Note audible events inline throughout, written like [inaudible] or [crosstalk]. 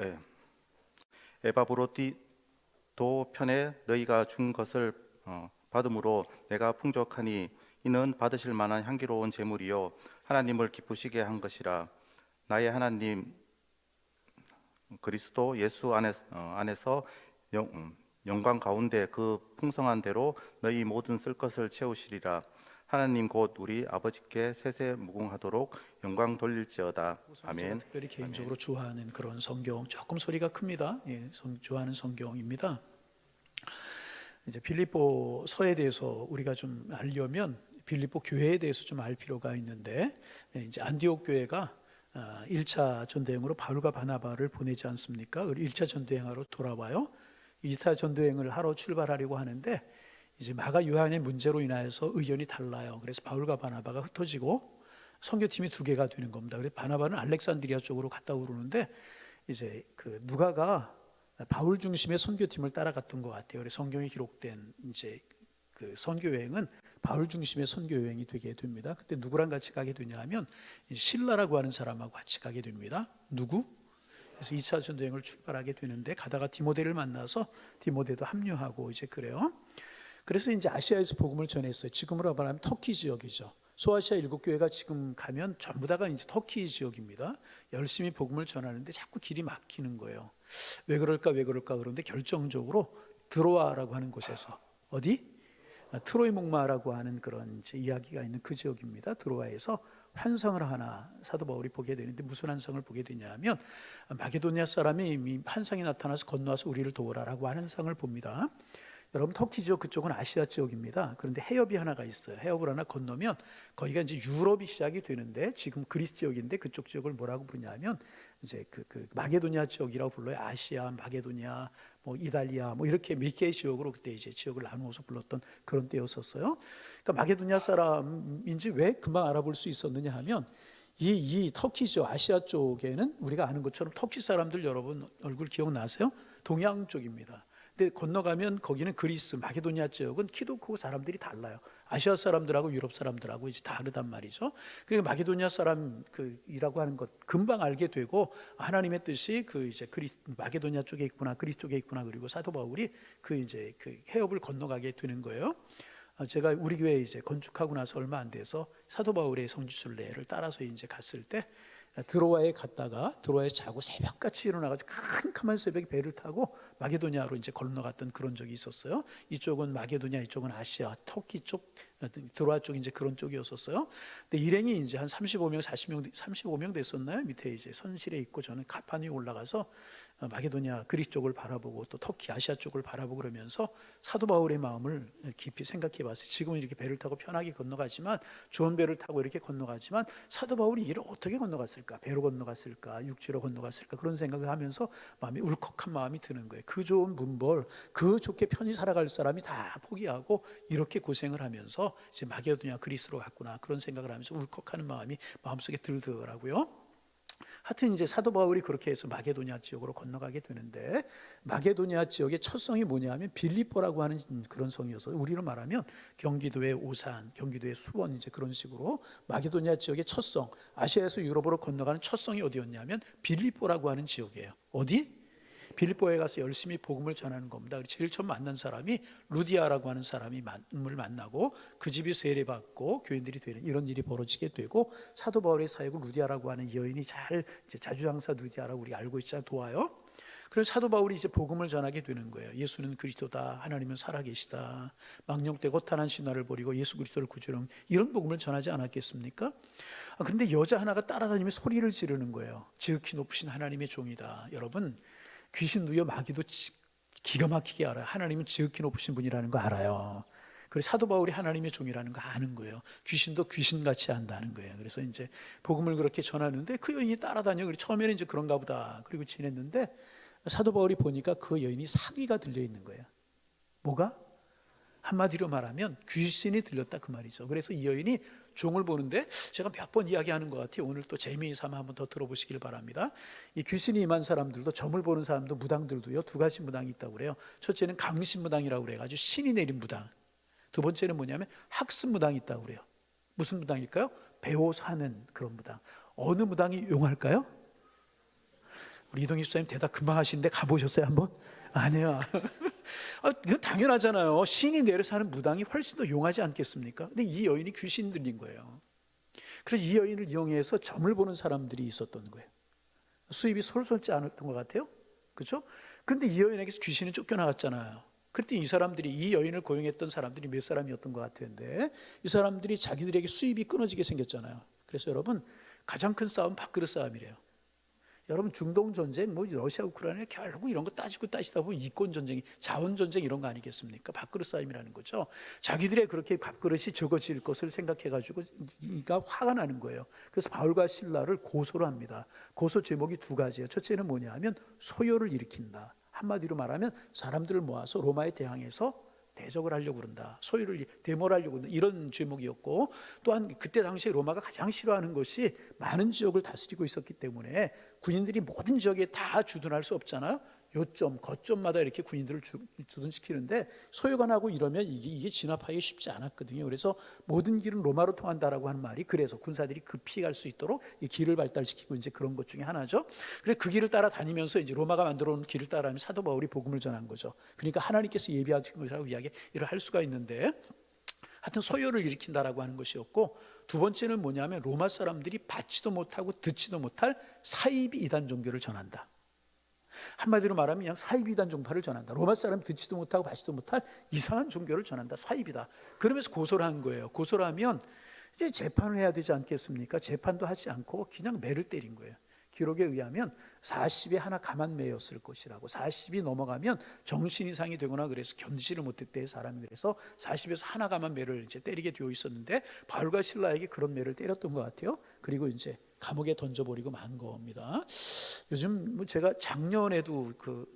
에, 에바브로디도 편에 너희가 준 것을 어, 받음으로 내가 풍족하니 이는 받으실 만한 향기로운 제물이요. 하나님을 기쁘시게 한 것이라. 나의 하나님 그리스도 예수 안에, 어, 안에서 영, 음, 영광 가운데 그 풍성한 대로 너희 모든 쓸 것을 채우시리라 하나님 곧 우리 아버지께 세세 무궁하도록 영광 돌릴지어다 아멘 특별히 개인적으로 좋아하는 그런 성경 조금 소리가 큽니다. 예, 성, 좋아하는 성경입니다. 이제 빌립보 서에 대해서 우리가 좀 알려면 빌립보 교회에 대해서 좀 알 필요가 있는데 예, 이제 안디옥 교회가 아, 1차 전도행으로 바울과 바나바를 보내지 않습니까? 그리고 1차 전도행하러 돌아와요. 2차 전도행을 하러 출발하려고 하는데 이제 마가 요한의 문제로 인하여서 의견이 달라요. 그래서 바울과 바나바가 흩어지고 선교팀이 두 개가 되는 겁니다. 그래서 바나바는 알렉산드리아 쪽으로 갔다 오르는데 이제 그 누가가 바울 중심의 선교팀을 따라갔던 것 같아요. 그래서 성경에 기록된 이제 그 선교 여행은 바울 중심의 선교 여행이 되게 됩니다. 그때 누구랑 같이 가게 되냐면 이제 신라라고 하는 사람하고 같이 가게 됩니다. 누구? 그래서 2차 전도여행을 출발하게 되는데 가다가 디모데를 만나서 디모데도 합류하고 이제 그래요. 그래서 이제 아시아에서 복음을 전했어요. 지금으로 말하면 터키 지역이죠. 소아시아 일곱 교회가 지금 가면 전부 다가 이제 터키 지역입니다. 열심히 복음을 전하는데 자꾸 길이 막히는 거예요. 왜 그럴까 왜 그럴까 그런데 결정적으로 드로아라고 하는 곳에서 어디 아, 트로이 목마라고 하는 그런 이야기가 있는 그 지역입니다. 드로아에서 환상을 하나 사도 바울이 보게 되는데 무슨 환상을 보게 되냐면 마게도니아 사람이 환상이 나타나서 건너와서 우리를 도우라라고 하는 상을 봅니다. 여러분 터키 지역 그쪽은 아시아 지역입니다. 그런데 해협이 하나가 있어요. 해협을 하나 건너면 거기가 이제 유럽이 시작이 되는데 지금 그리스 지역인데 그쪽 지역을 뭐라고 부르냐면 이제 그, 그 마게도니아 지역이라고 불러요. 아시아, 마게도니아, 뭐 이탈리아, 뭐 이렇게 몇 개의 지역으로 그때 이제 지역을 나누어서 불렀던 그런 때였었어요. 그러니까 마게도니아 사람인지 왜 금방 알아볼 수 있었느냐 하면 이, 이 터키 지역, 아시아 쪽에는 우리가 아는 것처럼 터키 사람들 여러분 얼굴 기억나세요? 동양 쪽입니다. 근데 건너가면 거기는 그리스, 마게도니아 지역은 키도 크고 사람들이 달라요. 아시아 사람들하고 유럽 사람들하고 이제 다르단 말이죠. 그러니까 마게도니아 사람 그이라고 하는 것 금방 알게 되고 하나님의 뜻이 그 이제 그리스 마게도니아 쪽에 있구나, 그리스 쪽에 있구나. 그리고 사도 바울이 그 이제 그 해협을 건너가게 되는 거예요. 어, 제가 우리 교회 이제 건축하고 나서 얼마 안 돼서 사도 바울의 성지순례를 따라서 이제 갔을 때 드로아에 갔다가 드로아에 자고 새벽같이 일어나가지고 캄캄한 새벽에 배를 타고 마게도니아로 이제 건너갔던 그런 적이 있었어요. 이쪽은 마게도니아, 이쪽은 아시아, 터키 쪽, 드로아 쪽 이제 그런 쪽이었었어요. 근데 일행이 이제 한 35명, 40명, 35명 됐었나요? 밑에 이제 선실에 있고 저는 가판 위에 올라가서 마게도니아 그리스 쪽을 바라보고 또 터키 아시아 쪽을 바라보고 그러면서 사도 바울의 마음을 깊이 생각해 봤어요. 지금은 이렇게 배를 타고 편하게 건너가지만 좋은 배를 타고 이렇게 건너가지만 사도 바울이 이를 어떻게 건너갔을까? 배로 건너갔을까? 육지로 건너갔을까? 그런 생각을 하면서 마음이 울컥한 마음이 드는 거예요. 그 좋은 문벌, 그 좋게 편히 살아갈 사람이 다 포기하고 이렇게 고생을 하면서 이제 마게도니아 그리스로 갔구나 그런 생각을 하면서 울컥하는 마음이 마음속에 들더라고요. 하여튼 이제 사도 바울이 그렇게 해서 마게도니아 지역으로 건너가게 되는데 마게도니아 지역의 첫 성이 뭐냐면 빌립보라고 하는 그런 성이어서 우리로 말하면 경기도의 오산, 경기도의 수원 이제 그런 식으로 마게도니아 지역의 첫 성, 아시아에서 유럽으로 건너가는 첫 성이 어디였냐면 빌립보라고 하는 지역이에요. 어디? 빌립보에 가서 열심히 복음을 전하는 겁니다. 제일 처음 만난 사람이 루디아라고 하는 사람이 을 만나고 그 집이 세례받고 교인들이 되는 이런 일이 벌어지게 되고 사도 바울의 사역을 루디아라고 하는 여인이 잘 자주장사 루디아라고 우리 알고 있잖아요. 도와요. 그래서 사도 바울이 이제 복음을 전하게 되는 거예요. 예수는 그리스도다. 하나님은 살아계시다. 망령 때 고탄한 신화를 버리고 예수 그리스도를 구주는 이런 복음을 전하지 않았겠습니까? 아, 그런데 여자 하나가 따라다니며 소리를 지르는 거예요. 지극히 높으신 하나님의 종이다. 여러분 귀신 누여 마귀도 기가 막히게 알아요. 하나님은 지극히 높으신 분이라는 거 알아요. 그리고 사도 바울이 하나님의 종이라는 거 아는 거예요. 귀신도 귀신같이 안다는 거예요. 그래서 이제 복음을 그렇게 전하는데 그 여인이 따라다녀. 그리고 처음에는 이제 그런가 보다. 그리고 지냈는데 사도 바울이 보니까 그 여인이 사귀가 들려 있는 거예요. 뭐가? 한마디로 말하면 귀신이 들렸다 그 말이죠. 그래서 이 여인이 종을 보는데 제가 몇 번 이야기하는 것 같아요. 오늘 또 재미삼아 한번 더 들어보시길 바랍니다. 이 귀신이 임한 사람들도 점을 보는 사람도 무당들도요 두 가지 무당이 있다고 그래요. 첫째는 강신 무당이라고 그래가지고 신이 내린 무당. 두 번째는 뭐냐면 학습 무당이 있다고 그래요. 무슨 무당일까요? 배워 사는 그런 무당. 어느 무당이 용할까요? 우리 이동희 집사님 대답 금방 하시는데 가보셨어요 한번? 아니야. 아, 이건 당연하잖아요. 신이 내려서 하는 무당이 훨씬 더 용하지 않겠습니까? 근데 이 여인이 귀신 들린 거예요. 그래서 이 여인을 이용해서 점을 보는 사람들이 있었던 거예요. 수입이 솔솔지 않았던 것 같아요. 그렇죠? 근데 이 여인에게서 귀신이 쫓겨나갔잖아요. 그때 이 사람들이 이 여인을 고용했던 사람들이 몇 사람이었던 것 같은데 이 사람들이 자기들에게 수입이 끊어지게 생겼잖아요. 그래서 여러분 가장 큰 싸움 밥그릇 싸움이래요. 여러분 중동 전쟁, 뭐 러시아 우크라이나 결국 이런 거 따지고 따지다 보면 이권 전쟁이 자원 전쟁 이런 거 아니겠습니까? 밥그릇 싸움이라는 거죠. 자기들의 그렇게 밥그릇이 적어질 것을 생각해 가지고 이가 화가 나는 거예요. 그래서 바울과 신라를 고소를 합니다. 고소 제목이 두 가지예요. 첫째는 뭐냐하면 소요를 일으킨다. 한마디로 말하면 사람들을 모아서 로마에 대항해서 대적을 하려고 그런다. 소유를 대모하려고 그런다. 이런 제목이었고 또한 그때 당시에 로마가 가장 싫어하는 것이 많은 지역을 다스리고 있었기 때문에 군인들이 모든 지역에 다 주둔할 수 없잖아요. 요점, 거점마다 이렇게 군인들을 주, 주둔시키는데 나고 이러면 이게, 이게 진압하기 쉽지 않았거든요. 그래서 모든 길은 로마로 통한다라고 하는 말이 그래서 군사들이 급히 갈 수 있도록 이 길을 발달시키고 이제 그런 것 중에 하나죠. 그래 그 길을 따라 다니면서 이제 로마가 만들어 놓은 길을 따라하면 사도 바울이 복음을 전한 거죠. 그러니까 하나님께서 예비하신 것이라고 이야기를 할 수가 있는데 하여튼 소요를 일으킨다라고 하는 것이었고 두 번째는 뭐냐면 로마 사람들이 받지도 못하고 듣지도 못할 사이비 이단 종교를 전한다. 한마디로 말하면 그냥 사이비단 종파를 전한다. 로마 사람 듣지도 못하고 받지도 못할 이상한 종교를 전한다. 사이비다. 그러면서 고소를 한 거예요. 고소를 하면 이제 재판을 해야 되지 않겠습니까? 재판도 하지 않고 그냥 매를 때린 거예요. 기록에 의하면 40에 하나 가만 매였을 것이라고 40이 넘어가면 정신 이상이 되거나 그래서 견디지를 못했대 사람이 그래서 40에서 하나 가만 매를 이제 때리게 되어 있었는데 바울과 신라에게 그런 매를 때렸던 것 같아요. 그리고 이제 감옥에 던져버리고 만 겁니다. 요즘 뭐 제가 작년에도 그,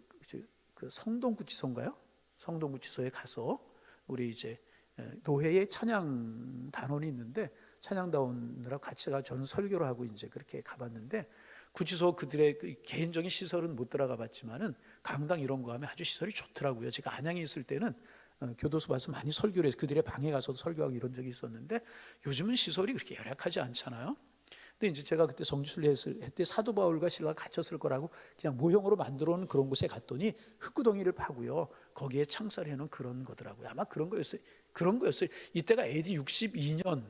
그 성동구치소인가요? 성동구치소에 가서 우리 이제 노회의 찬양 단원이 있는데 찬양 단원이라 같이 가 저는 설교를 하고 이제 그렇게 가봤는데 구치소 그들의 그 개인적인 시설은 못 들어가 봤지만은 강당 이런 거 하면 아주 시설이 좋더라고요. 제가 안양에 있을 때는 어, 교도소 가서 많이 설교를 해서 그들의 방에 가서도 설교하고 이런 적이 있었는데 요즘은 시설이 그렇게 열악하지 않잖아요. 근데 이제 제가 그때 성지순례 했을 때 사도 바울과 신라가 갇혔을 거라고 그냥 모형으로 만들어 놓은 그런 곳에 갔더니 흙구덩이를 파고요. 거기에 창살해 놓은 그런 거더라고요. 아마 그런 거였어요. 그런 거였어요. 이때가 AD 62년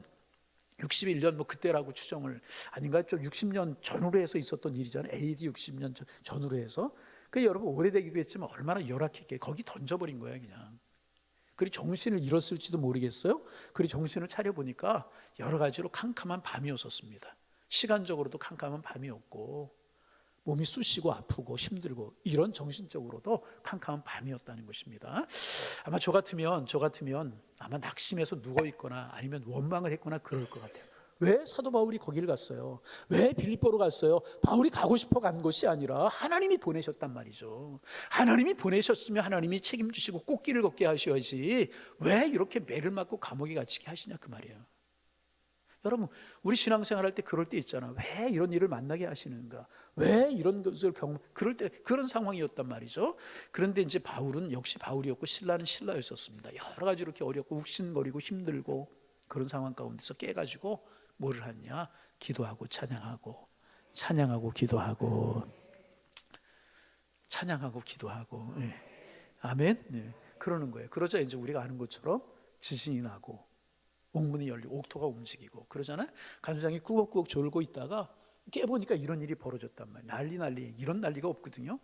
61년 뭐 그때라고 추정을 아닌가 좀 60년 전후로 해서 있었던 일이잖아요. AD 60년 전, 전후로 해서. 그 여러분 오래되기도 했지만 얼마나 열악했게 거기 던져버린 거예요, 그냥. 그리 정신을 잃었을지도 모르겠어요. 그리 정신을 차려 보니까 여러 가지로 캄캄한 밤이었었습니다. 시간적으로도 캄캄한 밤이 었고 몸이 쑤시고 아프고 힘들고 이런 정신적으로도 캄캄한 밤이었다는 것입니다. 아마 저 같으면 저 같으면 아마 낙심해서 누워 있거나 아니면 원망을 했거나 그럴 것 같아요. 왜 사도 바울이 거기를 갔어요? 왜 빌립보로 갔어요? 바울이 가고 싶어 간 것이 아니라 하나님이 보내셨단 말이죠. 하나님이 보내셨으면 하나님이 책임지시고 꽃길을 걷게 하셔야지 왜 이렇게 매를 맞고 감옥에 갇히게 하시냐 그 말이에요. 여러분, 우리 신앙생활 할 때 그럴 때 있잖아. 왜 이런 일을 만나게 하시는가? 왜 이런 것을 경험, 그럴 때 그런 상황이었단 말이죠. 그런데 이제 바울은 역시 바울이었고 신라는 신라였었습니다. 여러 가지 이렇게 어렵고 욱신거리고 힘들고 그런 상황 가운데서 깨가지고 뭐를 하냐? 기도하고 찬양하고 찬양하고 기도하고 찬양하고 기도하고 예. 아멘. 예. 그러는 거예요. 그러자 이제 우리가 아는 것처럼 지진이 나고 옥문이 열리고 옥토가 움직이고 그러잖아요. 간수장이 꾸벅꾸벅 졸고 있다가 깨보니까 이런 일이 벌어졌단 말이에요. 난리 난리 이런 난리가 없거든요.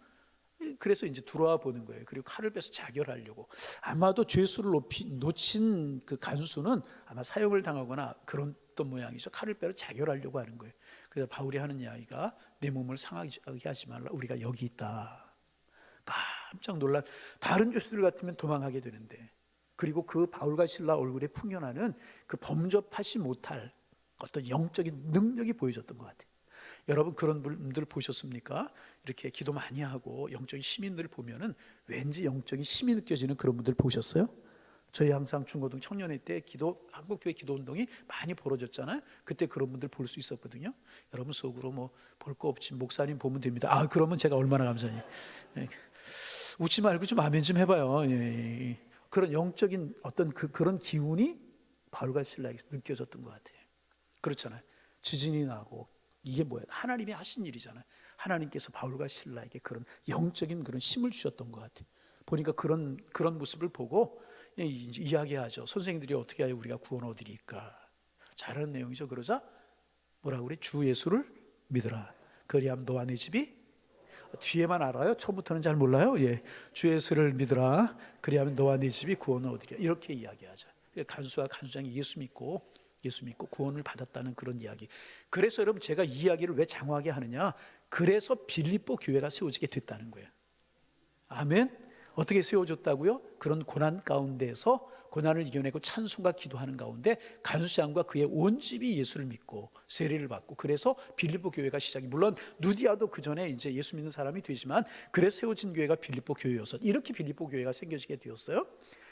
그래서 이제 들어와 보는 거예요. 그리고 칼을 빼서 자결하려고. 아마도 죄수를 높이, 놓친 그 간수는 아마 사형을 당하거나 그런 또 모양이죠. 칼을 빼서 자결하려고 하는 거예요. 그래서 바울이 하는 이야기가 내 몸을 상하게 하지 말라. 우리가 여기 있다. 깜짝 놀란 다른 죄수들 같으면 도망하게 되는데 그리고 그 바울과 신라 얼굴에 풍겨나는 그 범접하지 못할 어떤 영적인 능력이 보여졌던 것 같아요. 여러분 그런 분들 보셨습니까? 이렇게 기도 많이 하고 영적인 시민들을 보면은 왠지 영적인 힘이 느껴지는 그런 분들 보셨어요? 저희 항상 중고등 청년회 때 기도 한국교회 기도 운동이 많이 벌어졌잖아요. 그때 그런 분들 볼 수 있었거든요. 여러분 속으로 뭐 볼 거 없지 목사님 보면 됩니다. 아 그러면 제가 얼마나 감사해요. 예. 웃지 말고 좀 아멘 좀 해봐요. 예, 예, 예. 그런 영적인 어떤 그 그런 기운이 바울과 신라에게서 느껴졌던 것 같아요. 그렇잖아요. 지진이 나고 이게 뭐야? 하나님이 하신 일이잖아요. 하나님께서 바울과 신라에게 그런 영적인 그런 힘을 주셨던 것 같아요. 보니까 그런 그런 모습을 보고 이야기하죠. 선생님들이 어떻게 하여 우리가 구원 얻으리까? 잘하는 내용이죠. 그러자 뭐라고 그래? 주 예수를 믿으라. 그리하면 너와 내 집이 뒤에만 알아요. 처음부터는 잘 몰라요. 예, 주 예수를 믿으라. 그리하면 너와 네 집이 구원을 얻으리라. 이렇게 이야기하자. 간수와 간수장이 예수 믿고 예수 믿고 구원을 받았다는 그런 이야기. 그래서 여러분 제가 이 이야기를 왜 장황하게 하느냐? 그래서 빌립보 교회가 세워지게 됐다는 거예요. 아멘. 어떻게 세워졌다고요? 그런 고난 가운데서 고난을 이겨내고 찬송과 기도하는 가운데 간수장과 그의 온 집이 예수를 믿고 세례를 받고 그래서 빌립보 교회가 시작이 물론 누디아도 그 전에 이제 예수 믿는 사람이 되지만 그래서 세워진 교회가 빌립보 교회였어. 이렇게 빌립보 교회가 생겨지게 되었어요.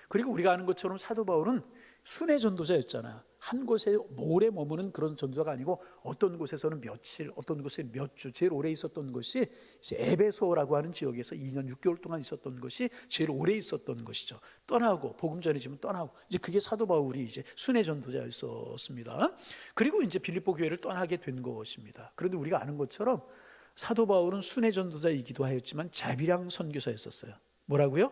그리고 우리가 아는 것처럼 사도 바울은 순회 전도자였잖아요. 한 곳에 오래 머무는 그런 전도자가 아니고 어떤 곳에서는 며칠, 어떤 곳에 몇 주, 제일 오래 있었던 것이 에베소라고 하는 지역에서 2년 6개월 동안 있었던 것이 제일 오래 있었던 것이죠. 떠나고 복음 전해지면 떠나고 이제 그게 사도 바울이 이제 순회 전도자였었습니다. 그리고 이제 빌립보 교회를 떠나게 된 것입니다. 그런데 우리가 아는 것처럼 사도 바울은 순회 전도자이기도 하였지만 자비랑 선교사였었어요. 뭐라고요?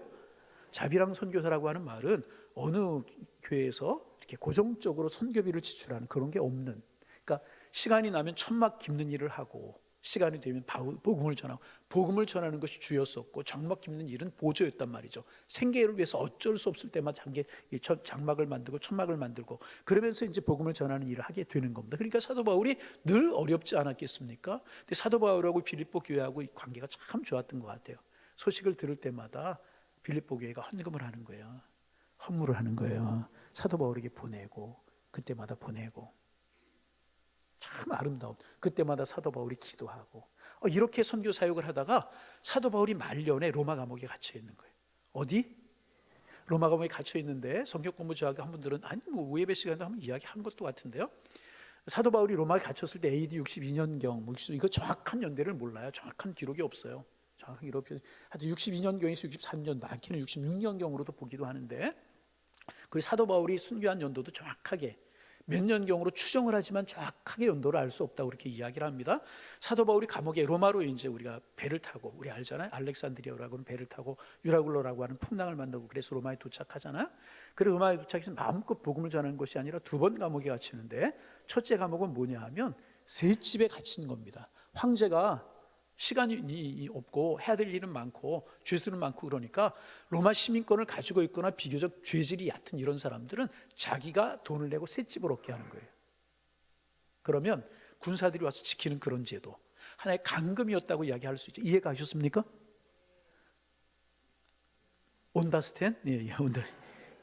자비랑 선교사라고 하는 말은 어느 교회에서 이렇게 고정적으로 선교비를 지출하는 그런 게 없는. 그러니까 시간이 나면 천막 깁는 일을 하고 시간이 되면 복음을 전하고 복음을 전하는 것이 주였었고 장막 깁는 일은 보조였단 말이죠. 생계를 위해서 어쩔 수 없을 때마다 첫- 장막을 만들고 천막을 만들고 그러면서 이제 복음을 전하는 일을 하게 되는 겁니다. 그러니까 사도 바울이 늘 어렵지 않았겠습니까? 근데 사도 바울하고 빌립보 교회하고 이 관계가 참 좋았던 것 같아요. 소식을 들을 때마다 빌립보 교회가 헌금을 하는 거예요. 헌물을 하는 거예요. 사도 바울에게 보내고 그때마다 보내고 참 아름다운 그때마다 사도 바울이 기도하고 어, 이렇게 선교 사역을 하다가 사도 바울이 말년에 로마 감옥에 갇혀 있는 거예요. 어디? 로마 감옥에 갇혀 있는데 성경 공부 좋아하게 한 분들은 아니 뭐 예배 시간에 한번 이야기한 것도 같은데요. 사도 바울이 로마에 갇혔을 때 AD 62년경 뭐 이거 정확한 연대를 몰라요. 정확한 기록이 없어요. 정확한 기록이. 하여튼 62년경에서 63년 많게는 66년경으로도 보기도 하는데 그 사도 바울이 순교한 연도도 정확하게 몇 년경으로 추정을 하지만 정확하게 연도를 알 수 없다고 그렇게 이야기를 합니다. 사도 바울이 감옥에 로마로 이제 우리가 배를 타고 우리 알잖아요. 알렉산드리아라고 하는 배를 타고 유라굴로라고 하는 풍랑을 만나고 그래서 로마에 도착하잖아요. 그리고 로마에 도착해서 마음껏 복음을 전하는 것이 아니라 두 번 감옥에 갇히는데 첫째 감옥은 뭐냐 하면 새 집에 갇힌 겁니다. 황제가 시간이 없고 해야 될 일은 많고 죄수는 많고 그러니까 로마 시민권을 가지고 있거나 비교적 죄질이 얕은 이런 사람들은 자기가 돈을 내고 새 집을 얻게 하는 거예요. 그러면 군사들이 와서 지키는 그런 제도 하나의 강금이었다고 이야기할 수 있죠. 이해가 가셨습니까? 온다스텐? 예, 예, 온다.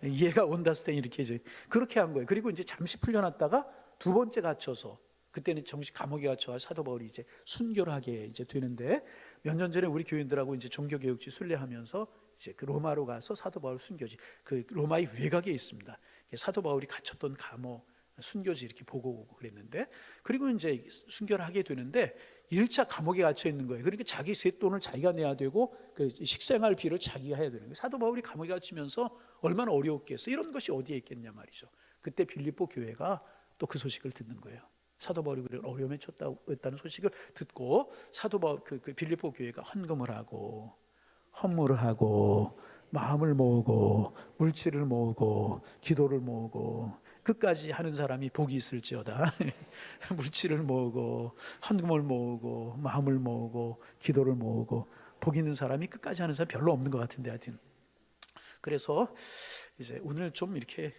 이해가 온다스텐 이렇게 이제 그렇게 한 거예요. 그리고 이제 잠시 풀려났다가 두 번째 갇혀서 그때는 정식 감옥에 갇혀 사도 바울이 이제 순교를 하게 이제 되는데 몇 년 전에 우리 교인들하고 이제 종교 교육지 순례하면서 이제 그 로마로 가서 사도 바울 순교지 그 로마의 외곽에 있습니다. 사도 바울이 갇혔던 감옥 순교지 이렇게 보고 오고 그랬는데 그리고 이제 순교를 하게 되는데 1차 감옥에 갇혀 있는 거예요. 그러니까 자기 셋돈을 자기가 내야 되고 그 식생활비를 자기가 해야 되는 거예요. 사도 바울이 감옥에 갇히면서 얼마나 어려웠겠어. 이런 것이 어디에 있겠냐 말이죠. 그때 빌립보 교회가 또 그 소식을 듣는 거예요. 사도 바울이 그런 어려움에 쳤다고 했다는 소식을 듣고 사도 바울 그, 그 빌립보 교회가 헌금을 하고 헌물을 하고 마음을 모으고 물질을 모으고 기도를 모으고 끝까지 하는 사람이 복이 있을지어다. [laughs] 물질을 모으고 헌금을 모으고 마음을 모으고 기도를 모으고 복 있는 사람이 끝까지 하는 사람 별로 없는 것 같은데 하여튼 그래서 이제 오늘 좀 이렇게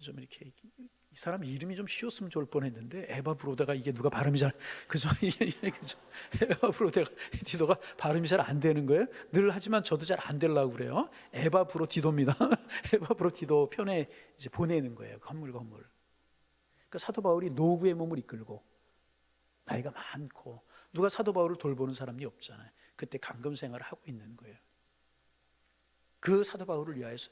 좀 이렇게 이 사람 이름이 좀 쉬웠으면 좋을 뻔했는데 에바 브로다가 이게 누가 발음이 잘 그죠 [laughs] 그죠 에바 브로다가 디도가 발음이 잘 안 되는 거예요. 늘 하지만 저도 잘 안 되려고 그래요. 에바 브로 디도입니다. [laughs] 에바 브로 디도 편에 이제 보내는 거예요. 건물 건물. 그러니까 사도 바울이 노구의 몸을 이끌고 나이가 많고 누가 사도 바울을 돌보는 사람이 없잖아요. 그때 감금 생활을 하고 있는 거예요. 그 사도 바울을 위하여서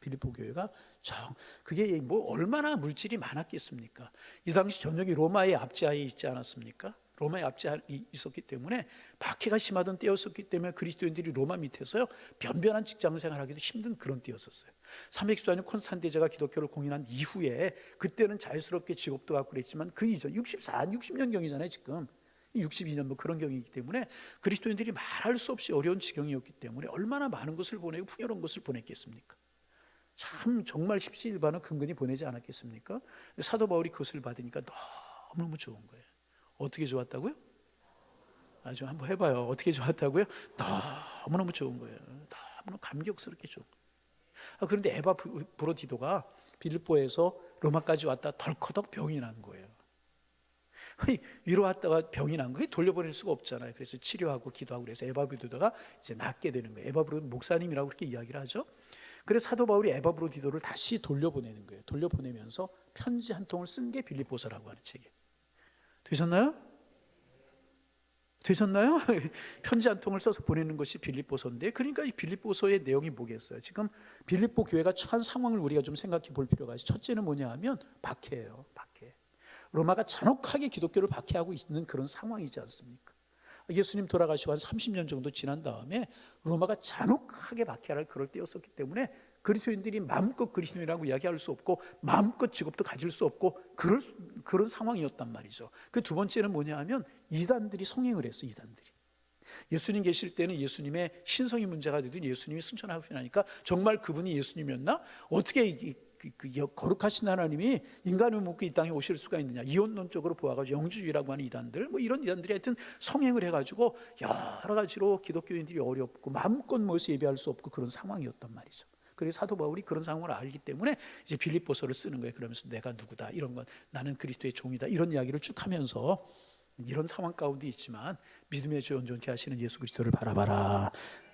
빌립보 교회가 정 그게 뭐 얼마나 물질이 많았겠습니까? 이 당시 전역이 로마의 압제하에 있지 않았습니까? 로마의 압제하에 있었기 때문에 박해가 심하던 때였었기 때문에 그리스도인들이 로마 밑에서요 변변한 직장 생활하기도 힘든 그런 때였었어요. 314년 콘스탄티제가 기독교를 공인한 이후에 그때는 자유스럽게 직업도 갖고 그랬지만 그 이전 64, 60년 경이잖아요 지금 62년 뭐 그런 경이기 때문에 그리스도인들이 말할 수 없이 어려운 지경이었기 때문에 얼마나 많은 것을 보내고 풍요로운 것을 보냈겠습니까? 참 정말 십시일반은 근근히 보내지 않았겠습니까? 사도 바울이 그것을 받으니까 너무너무 좋은 거예요. 어떻게 좋았다고요? 아주 한번 해봐요. 어떻게 좋았다고요? 너무너무 좋은 거예요. 너무너무 감격스럽게 좋은 거예요. 아, 그런데 에바 브- 브로디도가 빌립보에서 로마까지 왔다 덜커덕 병이 난 거예요. 위로 왔다가 병이 난 거예요. 돌려보낼 수가 없잖아요. 그래서 치료하고 기도하고 그래서 에바 브로디도가 이제 낫게 되는 거예요. 에바 브로디 목사님이라고 그렇게 이야기를 하죠. 그래서 사도 바울이 에바 브로디도를 다시 돌려보내는 거예요. 돌려보내면서 편지 한 통을 쓴 게 빌립보서라고 하는 책이에요. 되셨나요? 되셨나요? [laughs] 편지 한 통을 써서 보내는 것이 빌립보서인데 그러니까 이 빌립보서의 내용이 뭐겠어요? 지금 빌립보 교회가 처한 상황을 우리가 좀 생각해 볼 필요가 있어요. 첫째는 뭐냐 하면 박해예요. 박해. 로마가 잔혹하게 기독교를 박해하고 있는 그런 상황이지 않습니까? 예수님 돌아가시고 한 30년 정도 지난 다음에 로마가 잔혹하게 박해할 그럴 때였었기 때문에 그리스도인들이 마음껏 그리스도인이라고 이야기할 수 없고 마음껏 직업도 가질 수 없고 그럴, 그런 상황이었단 말이죠. 그 두 번째는 뭐냐 하면 이단들이 성행을 했어 이단들이. 예수님 계실 때는 예수님의 신성이 문제가 되든 예수님이 승천하고 나니까 정말 그분이 예수님이었나? 어떻게 이- 그- 그 여- 거룩하신 하나님이 인간을 묻고 이 땅에 오실 수가 있느냐? 이혼론적으로 보아가지고 영주주의라고 하는 이단들, 뭐 이런 이단들이 하여튼 성행을 해가지고 여러 가지로 기독교인들이 어렵고 마음껏 모여서 예배할 수 없고 그런 상황이었단 말이죠. 그래서 사도 바울이 그런 상황을 알기 때문에 이제 빌립보서를 쓰는 거예요. 그러면서 내가 누구다 이런 건 나는 그리스도의 종이다 이런 이야기를 쭉 하면서 이런 상황 가운데 있지만 믿음의 주 온전케 하시는 예수 그리스도를 바라봐라.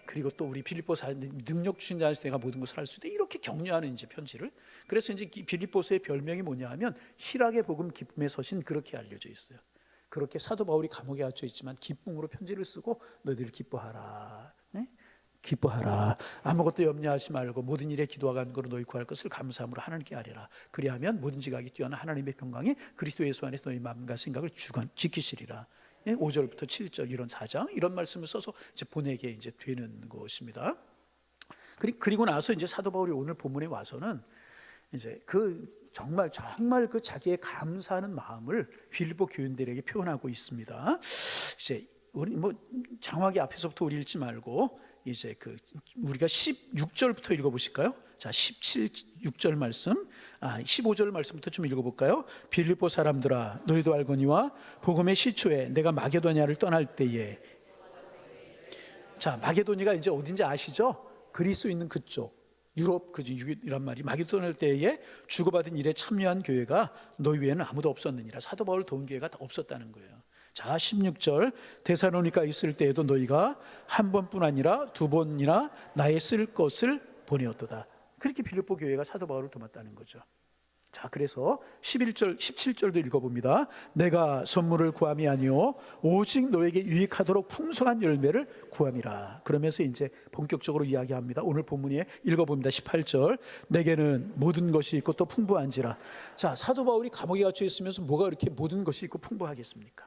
그리고 또 우리 빌립보서 능력 주신 자에서 내가 모든 것을 할 수 있다 이렇게 격려하는 이제 편지를 그래서 이제 이 빌립보서의 별명이 뭐냐 하면 희락의 복음 기쁨의 서신 그렇게 알려져 있어요. 그렇게 사도 바울이 감옥에 갇혀 있지만 기쁨으로 편지를 쓰고 너희들 기뻐하라. 네? 기뻐하라. 아무것도 염려하지 말고 모든 일에 기도와 간구로 너희 구할 것을 감사함으로 하나님께 아뢰라. 그리하면 모든 지각이 뛰어난 하나님의 평강이 그리스도 예수 안에서 너희 마음과 생각을 주관 지키시리라. 예, 5절부터 7절 이런 4장 이런 말씀을 써서 이제 보내게 이제 되는 것입니다. 그리- 그리고 나서 이제 사도 바울이 오늘 본문에 와서는 이제 그 정말 정말 그 자기의 감사하는 마음을 빌립보 교인들에게 표현하고 있습니다. 이제 우리 뭐 장하게 앞에서부터 우리 읽지 말고 이제 그 우리가 16절부터 읽어 보실까요? 자, 17, 6절 말씀, 아, 15절 말씀부터 좀 읽어볼까요? 빌립보 사람들아, 너희도 알거니와 복음의 시초에 내가 마게도냐를 떠날 때에 자, 마게도니가 이제 어딘지 아시죠? 그리스 있는 그쪽. 유럽 그 이란 말이 마게도날 때에 주고받은 일에 참여한 교회가 너희 외에는 아무도 없었느니라. 사도 바울 도운 교회가 다 없었다는 거예요. 자, 16절 데사로니가 있을 때에도 너희가 한 번뿐 아니라 두 번이나 나의 쓸 것을 보내었도다. 그렇게 빌립보 교회가 사도 바울을 도맡다는 거죠. 자, 그래서 11절, 17절도 읽어봅니다. 내가 선물을 구함이 아니요 오직 너에게 유익하도록 풍성한 열매를 구함이라. 그러면서 이제 본격적으로 이야기합니다. 오늘 본문에 읽어봅니다. 18절. 내게는 모든 것이 있고 또 풍부한지라. 자, 사도 바울이 감옥에 갇혀 있으면서 뭐가 이렇게 모든 것이 있고 풍부하겠습니까?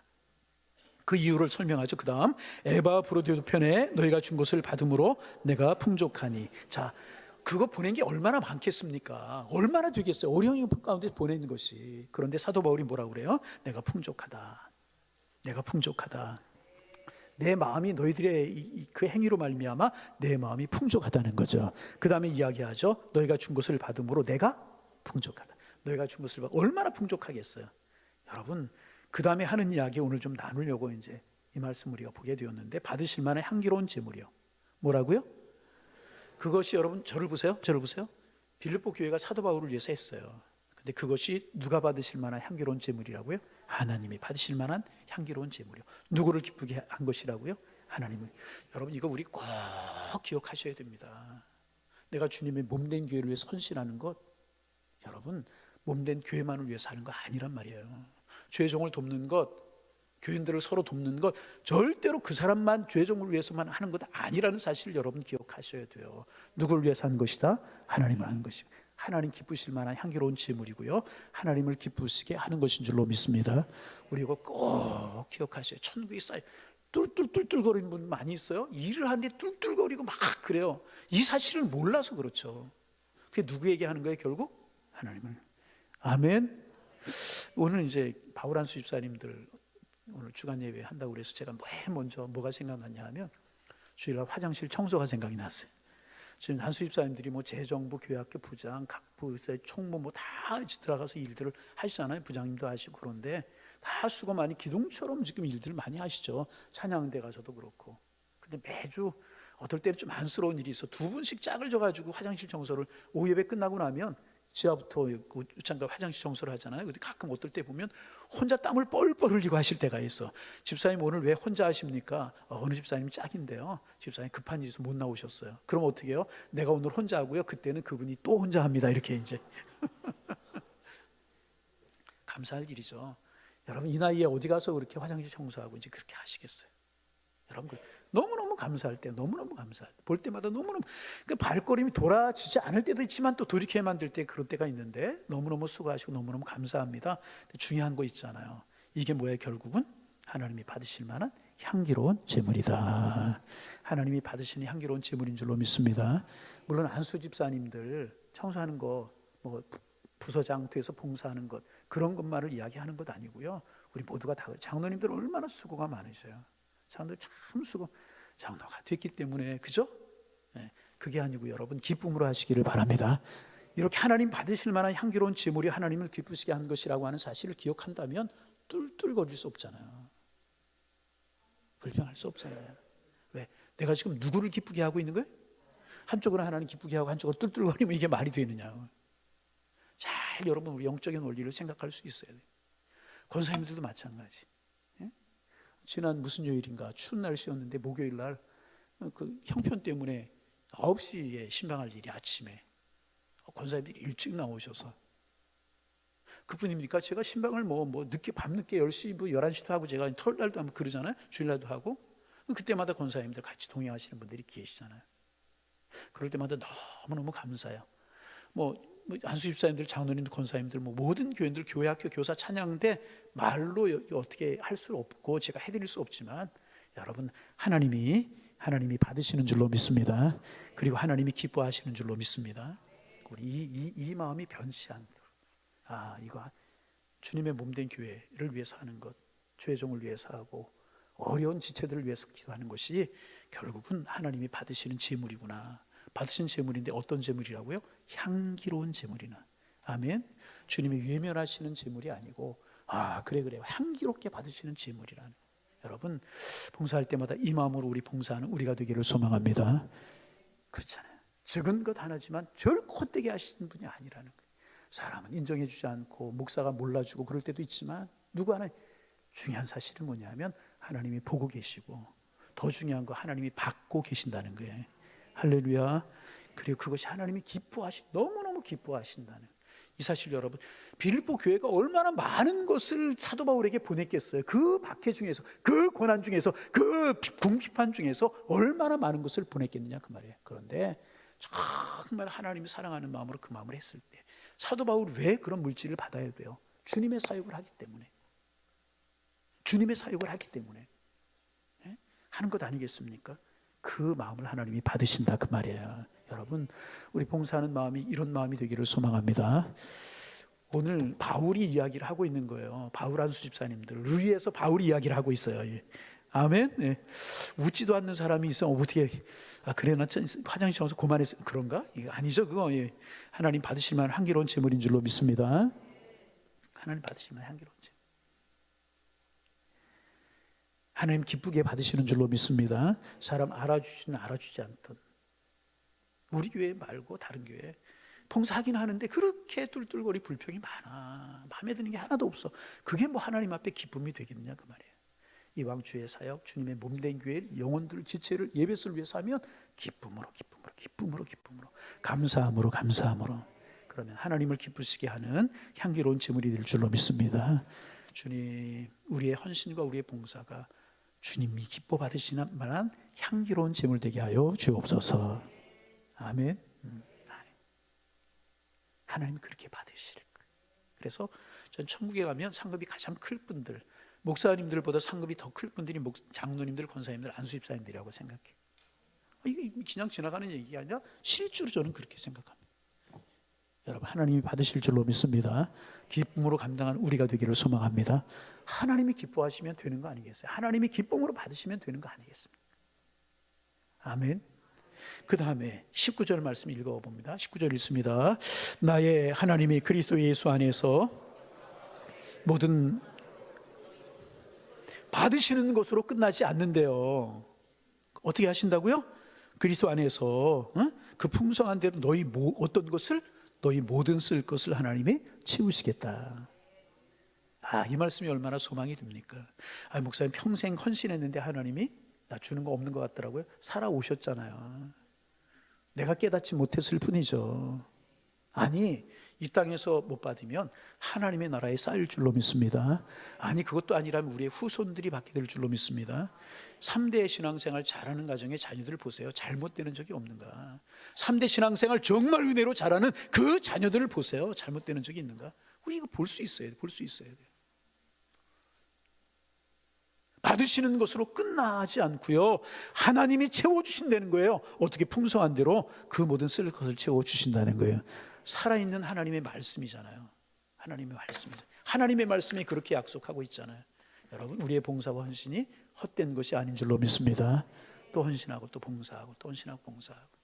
그 이유를 설명하죠. 그 다음, 에바 브로디오 편에 너희가 준 것을 받음으로 내가 풍족하니. 자, 그거 보낸 게 얼마나 많겠습니까? 얼마나 되겠어요? 어려운 가운데 보낸 것이. 그런데 사도 바울이 뭐라고 그래요? 내가 풍족하다. 내가 풍족하다. 내 마음이 너희들의 그 행위로 말미암아 내 마음이 풍족하다는 거죠. 그 다음에 이야기하죠. 너희가 준 것을 받음으로 내가 풍족하다. 너희가 준 것을 받 얼마나 풍족하겠어요. 여러분 그 다음에 하는 이야기 오늘 좀 나누려고 이제 이 말씀 우리가 보게 되었는데 받으실 만한 향기로운 제물이요. 뭐라고요? 그것이 여러분 저를 보세요. 저를 보세요. 빌립보 교회가 사도 바울을 위해서 했어요. 근데 그것이 누가 받으실 만한 향기로운 제물이라고요? 하나님이 받으실 만한 향기로운 제물이요. 누구를 기쁘게 한 것이라고요? 하나님을. 여러분 이거 우리 꼭 기억하셔야 됩니다. 내가 주님의 몸된 교회를 위해 헌신하는 것 여러분 몸된 교회만을 위해서 하는 거 아니란 말이에요. 죄종을 돕는 것, 교인들을 서로 돕는 것 절대로 그 사람만 죄종을 위해서만 하는 것 아니라는 사실을 여러분 기억하셔야 돼요. 누구를 위해서 하는 것이다? 하나님을 하는 것이. 하나님 기쁘실 만한 향기로운 제물이고요. 하나님을 기쁘시게 하는 것인 줄로 믿습니다. 우리 이거 꼭 기억하셔요. 천국이 쌓여 뚫뚫뚫뚫거리는 분 많이 있어요. 일을 하는데 뚫뚫거리고 막 그래요. 이 사실을 몰라서 그렇죠. 그게 누구에게 하는 거예요, 결국? 하나님을. 아멘. 오늘 이제 바울한 수집사님들 오늘 주간 예배 한다고 그래서 제가 맨 먼저 뭐가 생각났냐 하면 주일날 화장실 청소가 생각이 났어요. 지금 한수 집사님들이 뭐 재정부, 교회학교 부장, 각 부서의 총무 뭐 다 들어가서 일들을 하시잖아요. 부장님도 하시고 그런데 다 수고 많이 기둥처럼 지금 일들을 많이 하시죠. 찬양대 가서도 그렇고. 근데 매주 어떨 때는 좀 안쓰러운 일이 있어. 두 분씩 짝을 져가지고 화장실 청소를 오예배 끝나고 나면 지하부터 유창가 화장실 청소를 하잖아요. 근데 가끔 어떨 때 보면 혼자 땀을 뻘뻘 흘리고 하실 때가 있어. 집사님 오늘 왜 혼자 하십니까? 어, 어느 집사님 짝인데요. 집사님 급한 일이 있어서 못 나오셨어요. 그럼 어떻게 해요? 내가 오늘 혼자 하고요. 그때는 그분이 또 혼자 합니다. 이렇게 이제. [laughs] 감사할 일이죠. 여러분 이 나이에 어디 가서 그렇게 화장실 청소하고 이제 그렇게 하시겠어요? 여러분 그 너무너무 감사할 때 너무너무 감사할 때, 볼 때마다 너무너무 그 발걸음이 돌아지지 않을 때도 있지만 또 돌이켜 만들 때 그럴 때가 있는데 너무너무 수고하시고 너무너무 감사합니다. 중요한 거 있잖아요. 이게 뭐예요? 결국은 하나님이 받으실 만한 향기로운 제물이다. 하나님이 받으시는 향기로운 제물인 줄로 믿습니다. 물론 안수 집사님들 청소하는 거 뭐 부서장 돼서 봉사하는 것 그런 것만을 이야기하는 것 아니고요. 우리 모두가 다 장로님들 얼마나 수고가 많으셔요. 장로들 참 수고 장로가 됐기 때문에 그죠? 예, 그게 아니고 여러분 기쁨으로 하시기를 바랍니다. 이렇게 하나님 받으실 만한 향기로운 제물이 하나님을 기쁘시게 한 것이라고 하는 사실을 기억한다면 뚫뚫거릴 수 없잖아요. 불평할 수 없잖아요. 왜? 내가 지금 누구를 기쁘게 하고 있는 거예요? 한쪽으로 하나님 기쁘게 하고 한쪽으로 뚫뚫거리면 이게 말이 되느냐? 잘 여러분 우리 영적인 원리를 생각할 수 있어야 돼요. 권사님들도 마찬가지. 예? 지난 무슨 요일인가 추운 날씨였는데 목요일 날 그 형편 때문에 9시에 신방할 일이 아침에 권사님들이 일찍 나오셔서 그뿐입니까? 제가 신방을 뭐, 뭐 늦게 밤늦게 10시, 뭐 11시도 하고 제가 토요일날도 하면 그러잖아요. 주일날도 하고 그때마다 권사님들 같이 동행하시는 분들이 계시잖아요. 그럴 때마다 너무너무 감사해요. 뭐, 뭐 한수 집사님들, 장로님들, 권사님들, 뭐 모든 교인들, 교회 학교, 교사, 찬양대 말로 여- 어떻게 할 수 없고 제가 해드릴 수 없지만 여러분 하나님이 하나님이 받으시는 줄로 믿습니다. 그리고 하나님이 기뻐하시는 줄로 믿습니다. 우리 이, 이, 이 마음이 변치 않도록 아 이거 주님의 몸된 교회를 위해서 하는 것, 죄종을 위해서 하고 어려운 지체들을 위해서 기도하는 것이 결국은 하나님이 받으시는 제물이구나. 받으신 제물인데 어떤 제물이라고요? 향기로운 제물이나. 아멘. 주님이 외면하시는 제물이 아니고 아 그래 그래 향기롭게 받으시는 제물이라는. 여러분 봉사할 때마다 이 마음으로 우리 봉사하는 우리가 되기를 소망합니다. 그렇잖아요. 적은 것 하나지만 결코 헛되게 하시는 분이 아니라는 거예요. 사람은 인정해 주지 않고 목사가 몰라주고 그럴 때도 있지만 누구 하나 중요한 사실은 뭐냐면 하나님이 보고 계시고 더 중요한 거 하나님이 받고 계신다는 거예요. 할렐루야. 그리고 그것이 하나님이 기뻐하신 너무너무 기뻐하신다는 이 사실 여러분 빌립보 교회가 얼마나 많은 것을 사도 바울에게 보냈겠어요. 그 박해 중에서 그 고난 중에서 그 궁핍한 중에서 얼마나 많은 것을 보냈겠느냐 그 말이에요. 그런데 정말 하나님이 사랑하는 마음으로 그 마음을 했을 때 사도 바울 왜 그런 물질을 받아야 돼요? 주님의 사역을 하기 때문에 주님의 사역을 하기 때문에 예? 하는 것 아니겠습니까? 그 마음을 하나님이 받으신다 그 말이에요. 여러분 우리 봉사하는 마음이 이런 마음이 되기를 소망합니다. 오늘 바울이 이야기를 하고 있는 거예요. 바울 한 수 집사님들 위에서 바울이 이야기를 하고 있어요. 예. 아멘. 예. 웃지도 않는 사람이 있어 어떻게 아 그래 나참 화장실 가서 그만했어 그런가? 이거 아니죠 그거 예. 하나님 받으실 만한 향기로운 제물인 줄로 믿습니다. 하나님 받으실 만한 향기로운 제물. 하나님 기쁘게 받으시는 줄로 믿습니다. 사람 알아주시는 알아주지 않던 우리 교회 말고 다른 교회 봉사하긴 하는데 그렇게 뚫뚫거리 불평이 많아. 마음에 드는 게 하나도 없어. 그게 뭐 하나님 앞에 기쁨이 되겠느냐 그 말이에요. 이왕 주의 사역, 주님의 몸된 교회 영혼들 지체를 예배를 위해서 하면 기쁨으로 기쁨으로 기쁨으로 기쁨으로 감사함으로 감사함으로 그러면 하나님을 기쁘시게 하는 향기로운 제물이 될 줄로 믿습니다. 주님, 우리의 헌신과 우리의 봉사가 주님이 기뻐 받으시는 만한 향기로운 제물 되게 하여 주옵소서. 아멘. 음, 아멘. 하나님 그렇게 받으실 거예요. 그래서 전 천국에 가면 상급이 가장 클 분들, 목사님들보다 상급이 더 클 분들이 목, 장로님들, 권사님들, 안수집사님들이라고 생각해. 요 이게 그냥 지나가는 얘기가 아니라 실제로 저는 그렇게 생각합니다. 여러분 하나님이 받으실 줄로 믿습니다. 기쁨으로 감당한 우리가 되기를 소망합니다. 하나님이 기뻐하시면 되는 거 아니겠어요? 하나님이 기쁨으로 받으시면 되는 거 아니겠습니까? 아멘. 그 다음에 19절 말씀 읽어봅니다. 19절 읽습니다. 나의 하나님이 그리스도 예수 안에서 모든 받으시는 것으로 끝나지 않는데요. 어떻게 하신다고요? 그리스도 안에서 어? 그 풍성한 대로 너희 모, 어떤 것을 너희 모든 쓸 것을 하나님이 채우시겠다. 아, 이 말씀이 얼마나 소망이 됩니까? 아, 목사님 평생 헌신했는데 하나님이 나 주는 거 없는 것 같더라고요. 살아오셨잖아요. 내가 깨닫지 못했을 뿐이죠. 아니, 이 땅에서 못 받으면 하나님의 나라에 쌓일 줄로 믿습니다. 아니, 그것도 아니라면 우리의 후손들이 받게 될 줄로 믿습니다. 3대 신앙생활 잘하는 가정의 자녀들 보세요. 잘못되는 적이 없는가? 3대 신앙생활 정말 은혜로 잘하는 그 자녀들을 보세요. 잘못되는 적이 있는가? 우리 이거 볼 수 있어야 돼. 볼 수 있어야 돼. 받으시는 것으로 끝나지 않고요. 하나님이 채워 주신다는 거예요. 어떻게 풍성한 대로 그 모든 쓸 것을 채워 주신다는 거예요. 살아있는 하나님의 말씀이잖아요. 하나님의 말씀이죠. 하나님의 말씀이 그렇게 약속하고 있잖아요. 여러분, 우리의 봉사와 헌신이 헛된 것이 아닌 줄로 믿습니다. 또 헌신하고 또 봉사하고 또 헌신하고 봉사하고.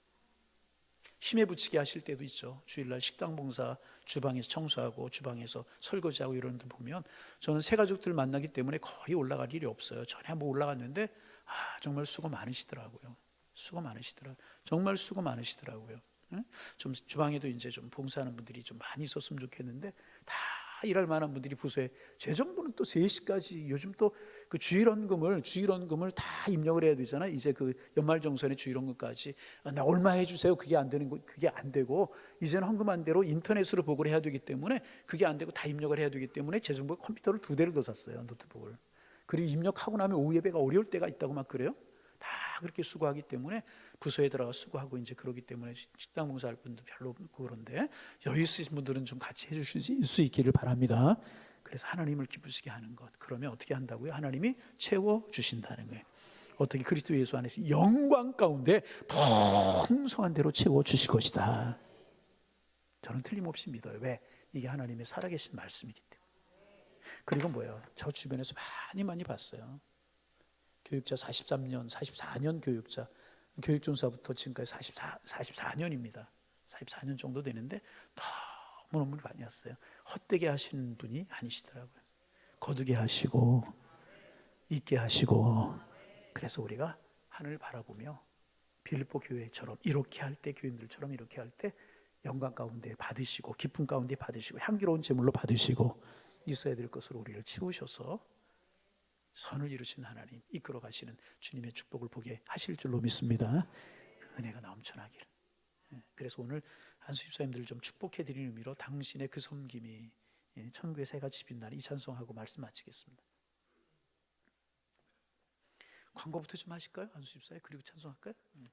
힘에 붙이게 하실 때도 있죠. 주일날 식당 봉사, 주방에서 청소하고 주방에서 설거지하고 이런 데 보면 저는 새 가족들 만나기 때문에 거의 올라갈 일이 없어요. 전에 한번 올라갔는데 아, 정말 수고 많으시더라고요. 수고 많으시더라고요. 정말 수고 많으시더라고요. 응? 좀 주방에도 이제 좀 봉사하는 분들이 좀 많이 있었으면 좋겠는데 다 일할 만한 분들이 부서에 제 정부는 또 3시까지 요즘 또 그 주일원금을 주일원금을 다 입력을 해야 되잖아요. 이제 그 연말정산의 주일원금까지 아, 나 얼마 해주세요. 그게 안 되는 거 그게 안 되고 이제는 헌금한 대로 인터넷으로 보고를 해야 되기 때문에 그게 안 되고 다 입력을 해야 되기 때문에 제 정부가 컴퓨터를 두 대를 더 샀어요. 노트북을. 그리고 입력하고 나면 오후 예배가 어려울 때가 있다고 막 그래요. 다 그렇게 수고하기 때문에 부서에 들어가 수고하고 이제 그러기 때문에 식당 봉사할 분도 별로 없고 그런데 여유 있으신 분들은 좀 같이 해주실 수 있기를 바랍니다. 그래서 하나님을 기쁘시게 하는 것. 그러면 어떻게 한다고요? 하나님이 채워 주신다는 거예요. 어떻게 그리스도 예수 안에서 영광 가운데 풍성한 대로 채워 주실 것이다. 저는 틀림없이 믿어요. 왜? 이게 하나님의 살아계신 말씀이기 때문에. 그리고 뭐예요? 저 주변에서 많이 많이 봤어요. 교육자 43년, 44년 교육자, 교육전사부터 지금까지 44, 44년입니다. 44년 정도 되는데 너무너무 많이 왔어요. 헛되게 하시는 분이 아니시더라고요. 거두게 하시고, 있게 하시고, 그래서 우리가 하늘을 바라보며 빌립보 교회처럼 이렇게 할 때 교인들처럼 이렇게 할 때 영광 가운데 받으시고 기쁨 가운데 받으시고 향기로운 제물로 받으시고 있어야 될 것으로 우리를 치우셔서 선을 이루신 하나님 이끌어 가시는 주님의 축복을 보게 하실 줄로 믿습니다. 은혜가 넘쳐나길. 예, 그래서 오늘 한수 집사님들을 좀 축복해 드리는 의미로 당신의 그 섬김이 예, 천국의 새가 집인 날 이 찬송하고 말씀 마치겠습니다. 광고부터 좀 하실까요? 한수 집사님 그리고 찬송할까요? 예.